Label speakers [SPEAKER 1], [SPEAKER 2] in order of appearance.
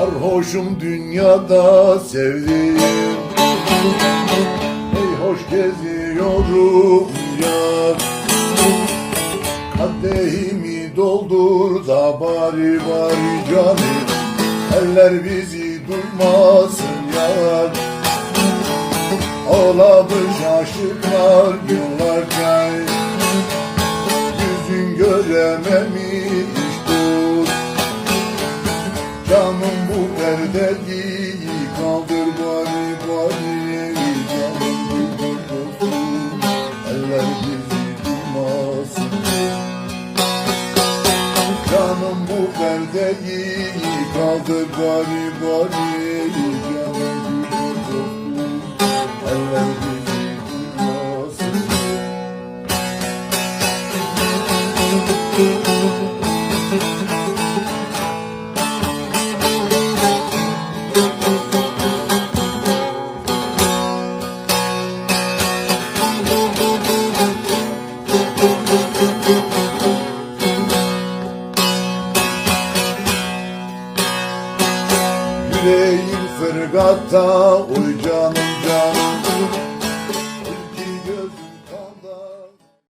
[SPEAKER 1] Sarhoşum dünyada sevdim. Ey hoş geziyorum yar Kadehimi doldur da bari bari canım. Eller bizi duymasın yar. Ağlamış aşıklar yıllarca Yüzün görememiş perdeyi kaldır bari bari Canım bir olsun. Eller bizi Canım bu perdeyi kaldır bari bari Yüreğim fırgata oy canım canım